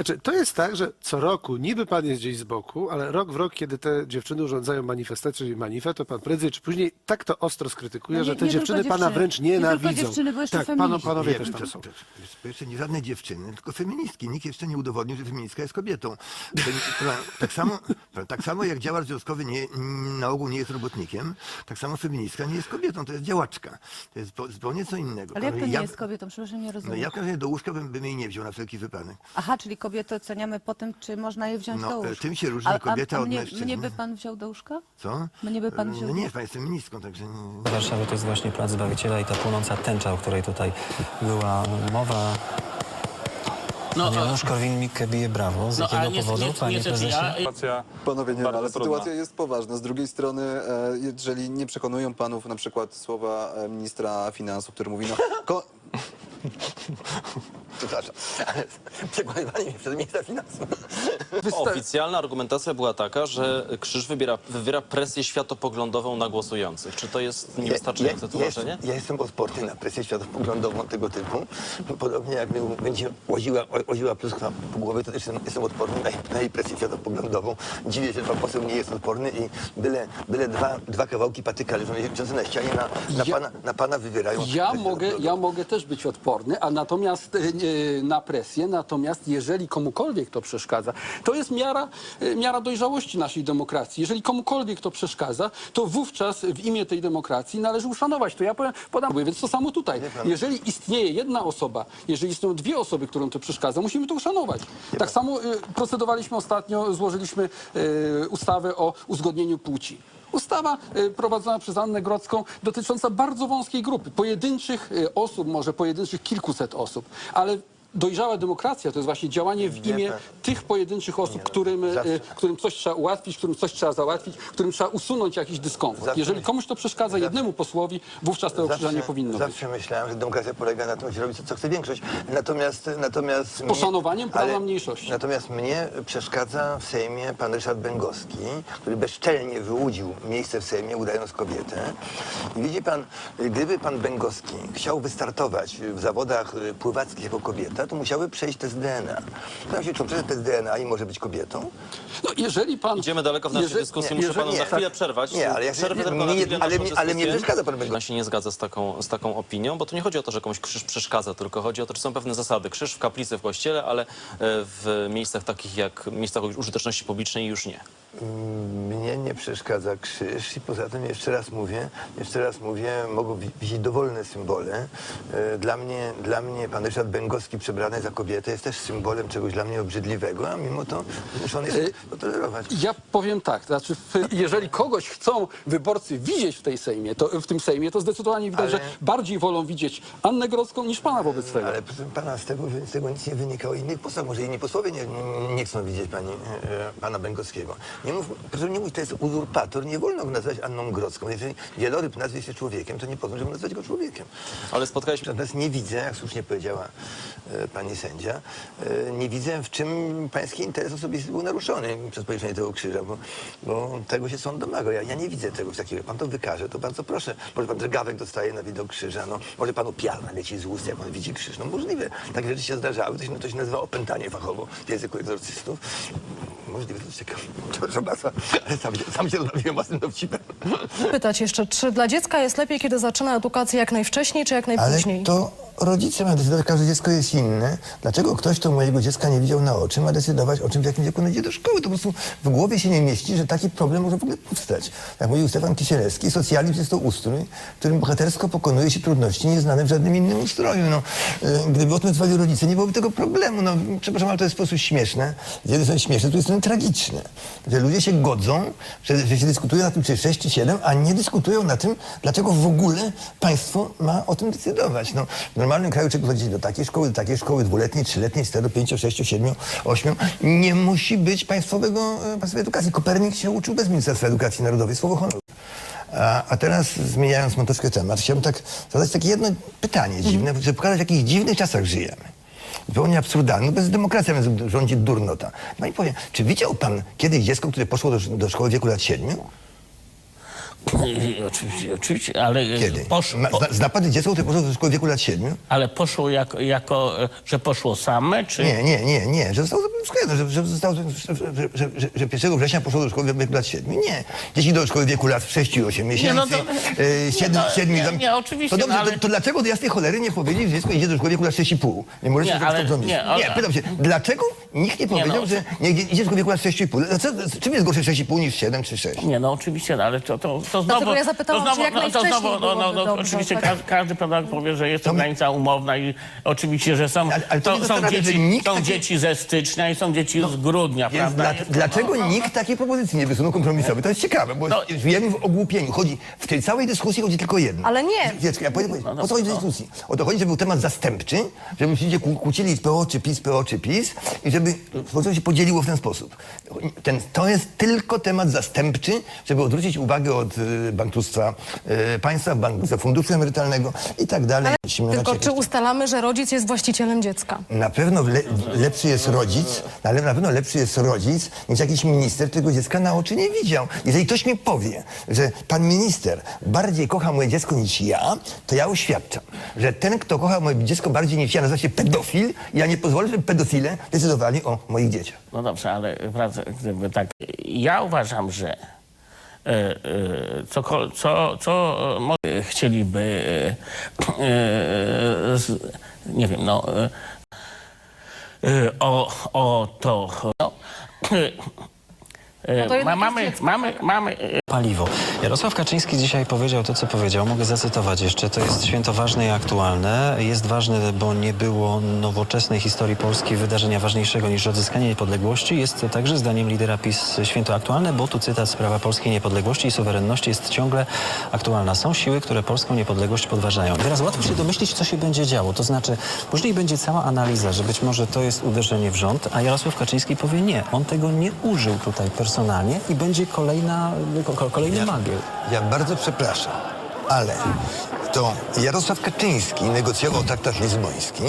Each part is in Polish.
Znaczy, to jest tak, że co roku niby pan jest gdzieś z boku, ale rok w rok, kiedy te dziewczyny urządzają manifestację, czyli manifest, to pan prędzej czy później tak to ostro skrytykuje, No nie- że te nie dziewczyny tylko pana dziewczyny. wręcz Nie tylko nienawidzą. dziewczyny, bo jeszcze tak, pano, panowie Nie, też to- tam są. to- to- Po pierwsze, nie żadne dziewczyny, tylko feministki. Nikt jeszcze nie udowodnił, że feministka jest kobietą. To- Tak samo, tak samo jak działacz związkowy nie, na ogół nie jest robotnikiem, tak samo feministka nie jest kobietą, to jest działaczka. To jest zupeł- zupełnie co innego. Ale jak to nie ja, jest kobietą? Przepraszam, nie No rozumiem. ja w każdym razie do łóżka bym, bym jej nie wziął na wszelki wypadek. Aha, czyli kobiety oceniamy po tym, czy można je wziąć No, do e, łóżka. tym się różni kobieta a od mnie, mężczyzny. Mnie by pan wziął do łóżka? Co? Mnie by pan wziął No nie, pani jest feministką, także nie, W Warszawie to jest właśnie Plac Zbawiciela i ta płonąca tęcza, o której tutaj była mowa. No, Pan a- Janusz Korwin-Mikke bije brawo. Z no, jakiego ale nie, powodu, nie, panie nie, prezesie? ja, Sytuacja Panowie, nie, no, bardzo ale trudna. sytuacja jest poważna. Z drugiej strony, e, jeżeli nie przekonują panów na przykład słowa e, ministra finansów, który mówi, no... Ko- Przepraszam, ale mnie przez ministra finansów. Oficjalna argumentacja była taka, że Krzyż wybiera, wywiera presję światopoglądową na głosujących. Czy to jest niewystarczające ja, tłumaczenie? jestem, ja jestem odporny na presję światopoglądową tego typu. Podobnie jak mi będzie łaziła, łaziła pluskwa po głowie, to też jestem, jestem odporny na, na jej presję światopoglądową. Dziwię się, że pan poseł nie jest odporny i byle, byle dwa, dwa kawałki patyka leżące na ścianie na, na, Ja- pana, na pana wywierają Ja presję mogę, ja mogę też być odporny, a natomiast e, na presję, natomiast jeżeli komukolwiek to przeszkadza, to jest miara, e, miara dojrzałości naszej demokracji. Jeżeli komukolwiek to przeszkadza, to wówczas w imię tej demokracji należy uszanować. To ja powiem, podam, więc to samo tutaj. Jeżeli istnieje jedna osoba, jeżeli istnieją dwie osoby, którym to przeszkadza, musimy to uszanować. Tak samo e, procedowaliśmy ostatnio, złożyliśmy ustawę o uzgodnieniu płci. Ustawa y, prowadzona przez Annę Grodzką dotycząca bardzo wąskiej grupy, pojedynczych y, osób, może pojedynczych kilkuset osób, ale dojrzała demokracja to jest właśnie działanie w imię tych pojedynczych osób, no, którym, y, którym coś trzeba ułatwić, którym coś trzeba załatwić, którym trzeba usunąć jakiś dyskomfort. Zawsze- Jeżeli komuś to przeszkadza, jednemu posłowi, wówczas tego krzyża nie powinno być. zawsze myślałem, że demokracja polega na tym, że robi co, co chce większość. Natomiast, natomiast poszanowaniem prawa mniejszości. Natomiast mnie przeszkadza w Sejmie pan Ryszard Bęgowski, który bezczelnie wyłudził miejsce w Sejmie, udając kobietę. I widzi pan, gdyby pan Bęgowski chciał wystartować w zawodach y, pływackich jako kobieta, to musiałby przejść test DNA. Tam się czy przejść test DNA i może być kobietą? No, jeżeli pan, Idziemy daleko w naszej jeżeli- dyskusji. nie, Muszę jeżeli- panu nie, za chwilę tak. przerwać. Nie, ale ja- Przerwę nie, tylko na nie, chwilę ale naszą mi- ale mnie dyskusję. przeszkadza pan. Pan się nie zgadza z taką, z taką opinią, bo to nie chodzi o to, że komuś krzyż przeszkadza, tylko chodzi o to, że są pewne zasady. Krzyż w kaplicy, w kościele, ale e, w miejscach takich jak miejscach użyteczności publicznej już nie. Mnie nie przeszkadza krzyż i poza tym jeszcze raz mówię, jeszcze raz mówię, mogą wi- wisieć dowolne symbole. E, Dla mnie, dla mnie pan Ryszard Bęgowski przebrany za kobietę jest też symbolem czegoś dla mnie obrzydliwego, a mimo to muszony jest to tolerować. Ja powiem tak, to znaczy, jeżeli kogoś chcą wyborcy widzieć w tej Sejmie, to w tym Sejmie, to zdecydowanie widać, Ale- że bardziej wolą widzieć Annę Grodzką niż pana wobec tego. Ale proszę pana, z tego, z tego nic nie wynika o innych posłach. Może inni posłowie nie, nie, nie chcą widzieć pani, e, pana Bęgowskiego. Nie mów, proszę nie mówić, to jest uzurpator. Nie wolno go nazwać Anną Grodzką. Jeżeli wieloryb nazwie się człowiekiem, to nie pozwól, żeby nazwać go człowiekiem. Ale spotkaliśmy Natomiast nie widzę, jak słusznie powiedziała e, pani sędzia, e, nie widzę, w czym pański interes osobisty był naruszony przez powieszenie tego krzyża, bo, bo tego się sąd domaga. Ja, ja nie widzę tego takiego. Pan to wykaże, to bardzo proszę. Może pan drgawek dostaje na widok krzyża, no, może panu piarna leci z ust, jak pan widzi krzyż. No możliwe. Takie rzeczy się zdarzały. To się, to się nazywa opętanie fachowo w języku egzorcystów. Możliwe, to jest ciekawe. Przepraszam bardzo, ale sam, się- sam się zrobiłem własnym dowcipem. Pytać jeszcze, czy dla dziecka jest lepiej, kiedy zaczyna edukację jak najwcześniej, czy jak Ale najpóźniej? to rodzice mają decydować, każde dziecko jest inne. Dlaczego ktoś, kto mojego dziecka nie widział na oczy, ma decydować o czym, w jakim wieku ono idzie do szkoły? To po prostu w głowie się nie mieści, że taki problem może w ogóle powstać. Jak mówił Stefan Kisielewski, socjalizm jest to ustrój, w którym bohatersko pokonuje się trudności nieznane w żadnym innym ustroju. No, y, gdyby o tym decydowali rodzice, nie byłoby tego problemu. No, przepraszam, ale to jest w sposób śmieszne. Z jednej strony śmieszne, z drugiej strony tragiczne. Że ludzie się godzą, że, że się dyskutuje na tym, czy 6 czy 7, a nie dyskutują na tym, dlaczego w ogóle państwo ma o tym decydować. No, normalnym kraju człowiek chodzi do takiej szkoły, do takiej szkoły dwuletniej, trzyletniej, 4, 5, 6, 7, 8. Nie musi być państwowego, e, państwowej edukacji. Kopernik się uczył bez Ministerstwa Edukacji Narodowej, słowo honoru. A, a teraz zmieniając troszkę temat, chciałbym tak zadać takie jedno pytanie dziwne, żeby pokazać, w jakich dziwnych czasach żyjemy. Zupełnie absurdalne, no bez demokracji więc rządzi durnota. Pani powie, czy widział pan kiedyś dziecko, które poszło do, do szkoły w wieku lat siedmiu? Oczywiście, oczywiście, ale e, Kiedy? Posz, Ma, po, zna, zna pan dziecko, które poszło do szkoły w wieku lat siedmiu? ale poszło jako, jako, e, że poszło same, czy... Nie, nie, nie, nie, że zostało wszystko że, że, zostało, że, że, że, że, że 1 września poszło do szkoły w wieku lat 7. Nie. Dzieci do szkoły w wieku lat 6 i 8 miesięcy. no to- e, siedem, nie, no, siedmiu, nie, tam- nie, oczywiście, To, dobrze, no ale- to, to dlaczego do jasnej cholery nie powiedzieć, że dziecko idzie do szkoły w wieku lat 6,5? Nie możecie Nie, tego ale- zrobić. nie, ale- nie, pytam się, dlaczego nikt nie Nie, powiedział, no. że nie, idzie idzie do szkoły w wieku lat 6,5? No, co, czym jest gorsze 6,5 niż 7 czy 6? Nie, no oczywiście, no, ale to, to, to znowu... Dlatego ja zapytałam, to znowu, czy jak no, to najwcześniej znowu, no, no, no, dobrze, Oczywiście tak? każdy, każdy pedagog powie, że jest to granica umowna i oczywiście, że są, Ale- ale to to, są, dzieci, nikt są taki- dzieci ze stycznia i są dzieci z grudnia, prawda? dla, dlaczego nikt takiej propozycji nie wysunął kompromisowej? To jest ciekawe, bo No. żyjemy w ogłupieniu. Chodzi, w tej całej dyskusji chodzi tylko jedno. Ale nie. Dziecko, ja powiem, no, o co chodzi w dyskusji? O to chodzi, żeby był temat zastępczy, żeby się kłócili z PO czy PiS, PO czy PiS i żeby to się podzieliło w ten sposób. Ten, to jest tylko temat zastępczy, żeby odwrócić uwagę od bankructwa y, państwa, bankructwa funduszu emerytalnego i tak dalej. Musimy Tylko czy ustalamy, że rodzic jest właścicielem dziecka? na pewno le, lepszy jest rodzic, ale na pewno lepszy jest rodzic niż jakiś minister, którego dziecka na oczy nie widział. Jeżeli ktoś mi powie, że pan minister bardziej kocha moje dziecko niż ja, to ja oświadczam, że ten, kto kocha moje dziecko bardziej niż ja, nazywa się pedofil i ja nie pozwolę, żeby pedofile decydowali o moich dzieciach. No dobrze, ale wracam, gdyby tak. Ja uważam, że co, co, co e, e, chcieliby, e, e, nie wiem, no, e, e, o, o to, no, e, e, to jednak ma, jest mamy, mamy, mamy, e, Paliwo. Jarosław Kaczyński dzisiaj powiedział to, co powiedział. Mogę zacytować jeszcze. To jest święto ważne i aktualne. Jest ważne, bo nie było nowoczesnej historii Polski wydarzenia ważniejszego niż odzyskanie niepodległości. Jest to także zdaniem lidera PiS święto aktualne, bo tu cytat sprawa polskiej niepodległości i suwerenności jest ciągle aktualna. Są siły, które polską niepodległość podważają. Teraz łatwo się domyślić, co się będzie działo. To znaczy, później będzie cała analiza, że być może to jest uderzenie w rząd, a Jarosław Kaczyński powie nie. On tego nie użył tutaj personalnie i będzie kolejna, ko- kolejny magiel. Ja bardzo przepraszam, ale to Jarosław Kaczyński negocjował traktat lizboński,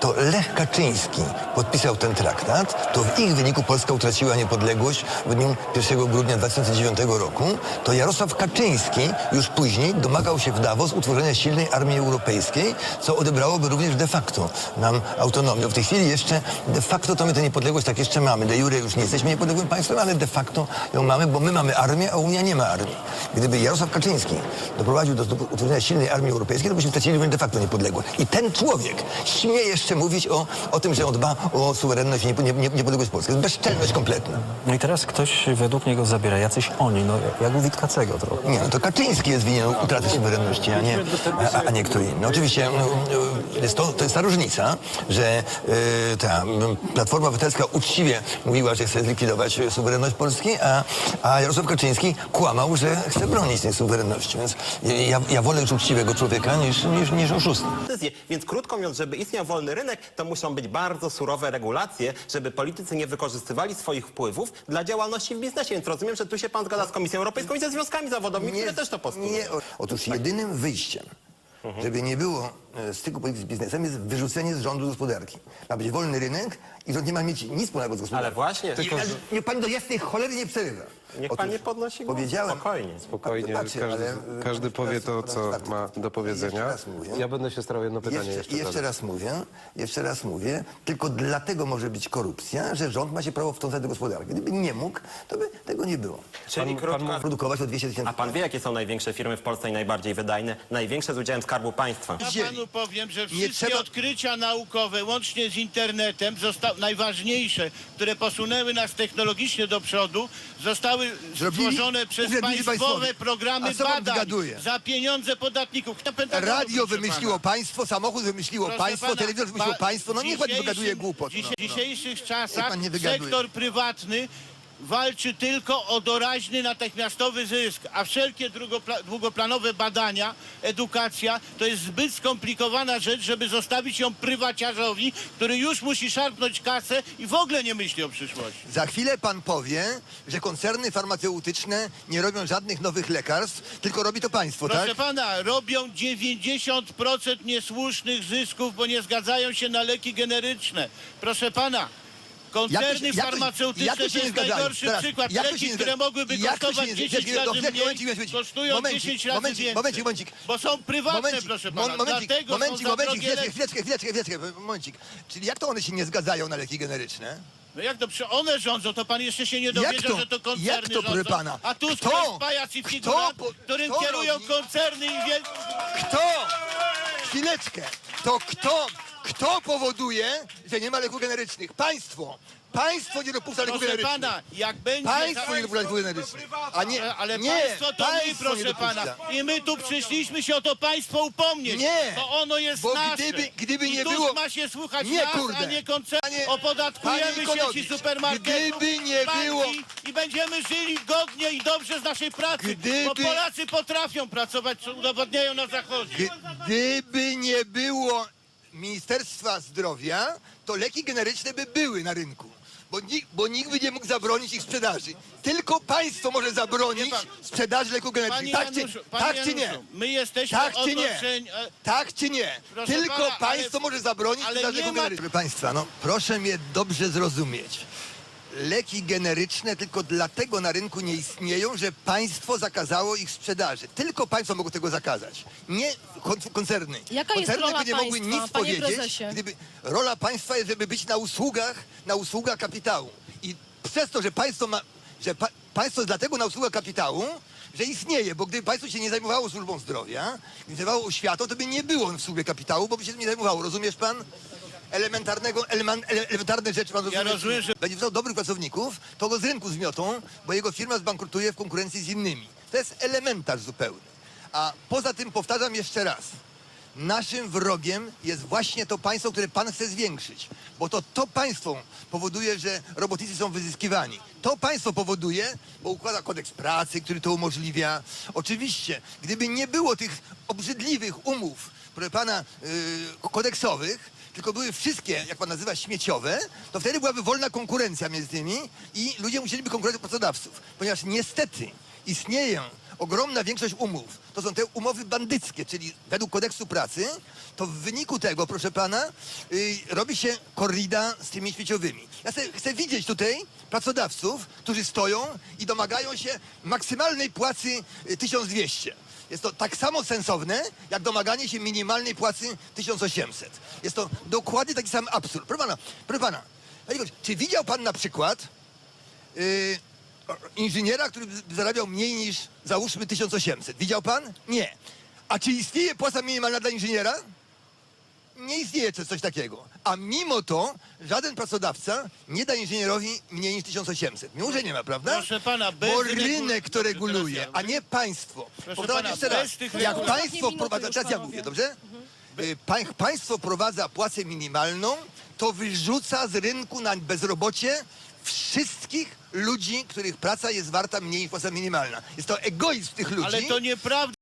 to Lech Kaczyński podpisał ten traktat, to w ich wyniku Polska utraciła niepodległość w dniu 1 grudnia 2009 roku, to Jarosław Kaczyński już później domagał się w Davos utworzenia silnej armii europejskiej, co odebrałoby również de facto nam autonomię. W tej chwili jeszcze de facto to my tę niepodległość tak jeszcze mamy. De jure już nie jesteśmy niepodległym państwem, ale de facto ją mamy, bo my mamy armię, a Unia nie ma armii. Gdyby Jarosław Kaczyński doprowadził do, utworzenia silnej armii europejskiej, to byśmy stracili de facto niepodległość. I ten człowiek śmie jeszcze mówić o, o tym, że on dba o suwerenność i niepo- nie, nie, niepodległość Polski. To jest bezczelność kompletna. No i teraz ktoś według niego zabiera, jacyś oni, no jak u Witkacego trochę. Nie, no to Kaczyński jest winien utraty suwerenności, a nie, a, a nie kto inny. Oczywiście no, no, jest to, to jest ta różnica, że e, ta Platforma Obywatelska uczciwie mówiła, że chce zlikwidować suwerenność Polski, a, a Jarosław Kaczyński kłamał, że chce bronić tej suwerenności. Więc ja, ja wolę już uczciwego człowieka niż, niż, niż decyzje. Więc krótko mówiąc, żeby istniał wolny rynek, to muszą być bardzo surowe regulacje, żeby politycy nie wykorzystywali swoich wpływów dla działalności w biznesie. Więc rozumiem, że tu się pan zgadza z Komisją Europejską i ze związkami zawodowymi, które też to postulują. Nie, o- otóż jedynym wyjściem, żeby nie było e, styku polityki z biznesem, jest wyrzucenie z rządu gospodarki. Ma być wolny rynek i rząd nie ma mieć nic wspólnego z gospodarką. Ale właśnie. I, ale niech pan do jasnej cholery nie przerywa. Niech pan nie podnosi głosu. Powiedziałem... Spokojnie. Spokojnie, Patrzcie, każdy, ale, e, każdy powie to, co ma do powiedzenia. Jeszcze raz mówię. Ja będę się starał jedno pytanie Jeszcze, jeszcze, jeszcze zadać. raz mówię, jeszcze raz mówię, tylko dlatego może być korupcja, że rząd ma się prawo wtrącać do gospodarki. Gdyby nie mógł, to by tego nie było. Czyli krótko... Produkować o 200 tysięcy. A pan wie, jakie są największe firmy w Polsce i najbardziej wydajne? Największe z udziałem Skarbu Państwa. Ja panu powiem, że wszystkie trzeba- odkrycia naukowe, łącznie z internetem, zosta- najważniejsze, które posunęły nas technologicznie do przodu, zostały Zrobili stworzone przez urzędnicy państwowe programy co pan badań za pieniądze podatników. Kto Radio proszę wymyśliło pana? państwo, samochód wymyśliło Proszę państwo, pana, telewizor wymyśliło pa- państwo. No niech pan nie wygaduje głupot. W No. dzisie- dzisiejszych Niech czasach pan nie wygaduje. sektor prywatny walczy tylko o doraźny, natychmiastowy zysk, a wszelkie długoplanowe badania, edukacja to jest zbyt skomplikowana rzecz, żeby zostawić ją prywaciarzowi, który już musi szarpnąć kasę i w ogóle nie myśli o przyszłości. Za chwilę pan powie, że koncerny farmaceutyczne nie robią żadnych nowych lekarstw, tylko robi to państwo, Proszę tak? pana, robią 90% niesłusznych zysków, bo nie zgadzają się na leki generyczne. Proszę pana, Jak to się- jak to się- farmaceutyczne jak to to się nie jest zgadzają? najgorszy Teraz, przykład. jak to Leki, nie które zgadza- mogłyby jak to się kosztować nie- 10 chwilę, razy chwilę, mniej, momencik, momencik, kosztują momencik, 10 razy momencik, więcej. momencik, momencik. Bo są prywatne, Momencik, proszę pana. momencik, Dlatego momencik, są za momencik, drogie chwileczkę, leki. chwileczkę, chwileczkę, chwileczkę, momencik. Czyli jak to one się nie zgadzają na leki generyczne? No jak to, przy one rządzą, to pan jeszcze się nie dowiedział, to? że to koncerny Jak to, proszę rządzą. pana? A tu Kto? to jest pajac i Kto figurant, po- którym kto kierują robi? koncerny i wielkie... Kto? Chwileczkę. To kto, kto powoduje, że nie ma leków generycznych? Państwo. Państwo nie dopuszcza leków Proszę generycznych. pana, jak będzie... Państwo nie dopuszcza leków generycznych. A nie, Ale, nie, państwo to my, państwo nie proszę dopuszcza. pana. I my tu przyszliśmy się o to państwo upomnieć. Nie, To ono jest bo nasze. gdyby- gdyby I nie Tusk było- ma się słuchać Nie, nas, kurde. a nie koncernu. Panie- Opodatkujemy panie sieci Konowicz, supermarketów, gdyby nie banki było- i będziemy żyli godnie i dobrze z naszej pracy. Gdyby- Bo Polacy potrafią pracować, co udowodniają na zachodzie. Gdyby nie było Ministerstwa Zdrowia, to leki generyczne by były na rynku. Bo, ni- bo nikt by nie mógł zabronić ich sprzedaży. Tylko państwo może zabronić sprzedaży leków Panie generycznych. Tak czy, panie tak czy nie? Januszu, my jesteśmy Tak czy nie? otoczeni... e, Tak czy nie? Proszę Tylko pana, ale- państwo może zabronić ale sprzedaży nie leków ma- generycznych. Proszę państwa, no proszę mnie dobrze zrozumieć. Leki generyczne tylko dlatego na rynku nie istnieją, że państwo zakazało ich sprzedaży. Tylko państwo mogło tego zakazać. Nie kon- koncerny. Jaka jest koncerny rola by nie mogły państwa, nic panie powiedzieć. prezesie? Gdyby, rola państwa jest, żeby być na usługach, na usługach kapitału. I przez to, że państwo ma, że pa, państwo jest dlatego na usługach kapitału, że istnieje, bo gdyby państwo się nie zajmowało służbą zdrowia, nie zajmowało oświatą, to by nie było w służbie kapitału, bo by się tym nie zajmowało. Rozumiesz pan? Elementarnego, eleman, ele, elementarne rzeczy pan rozumie. rozumiem, że- Będzie wziął dobrych pracowników, to go z rynku zmiotą, bo jego firma zbankrutuje w konkurencji z innymi. To jest elementarz zupełny. A poza tym powtarzam jeszcze raz. Naszym wrogiem jest właśnie to państwo, które pan chce zwiększyć. Bo to to państwo powoduje, że robotnicy są wyzyskiwani. To państwo powoduje, bo układa kodeks pracy, który to umożliwia. Oczywiście, gdyby nie było tych obrzydliwych umów, proszę pana, yy, kodeksowych, tylko były wszystkie, jak pan nazywa, śmieciowe, to wtedy byłaby wolna konkurencja między tymi i ludzie musieliby konkurować u pracodawców. Ponieważ niestety istnieje ogromna większość umów. To są te umowy bandyckie, czyli według kodeksu pracy, to w wyniku tego, proszę pana, y, robi się korrida z tymi śmieciowymi. Ja chcę widzieć tutaj pracodawców, którzy stoją i domagają się maksymalnej płacy y, 1200. Jest to tak samo sensowne, jak domaganie się minimalnej płacy 1800. Jest to dokładnie taki sam absurd. Proszę pana, proszę pana, czy widział pan na przykład y, o- inżyniera, który zarabiał mniej niż załóżmy 1800? Widział pan? Nie. A czy istnieje płaca minimalna dla inżyniera? Nie istnieje coś, takiego. A mimo to żaden pracodawca nie da inżynierowi mniej niż 1800. Mimo, że nie ma, prawda? Proszę pana, bez Bo rynek to reguluje, a nie państwo. Proszę Powtarzam pana, jeszcze bez raz. tych Jak regulacji- państwo minuty wprowadza, już, teraz ja panowie. mówię, dobrze? Y, pań- Państwo wprowadza płacę minimalną, to wyrzuca z rynku na bezrobocie wszystkich ludzi, których praca jest warta mniej niż płaca minimalna. Jest to egoizm tych ludzi. Ale to nieprawda.